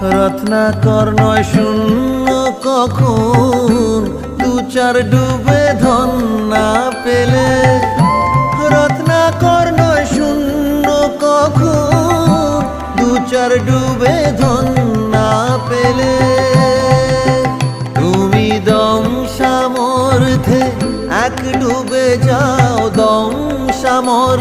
রত্নাকর নয় শূন্য কখন দু চার ডুবে ধন না পেলে? রত্নাকর নয় শূন্য কখন দু চার ডুবে ধন না পেলে? তুমি দম সামর্থে এক ডুবে যাও দম সামর্থে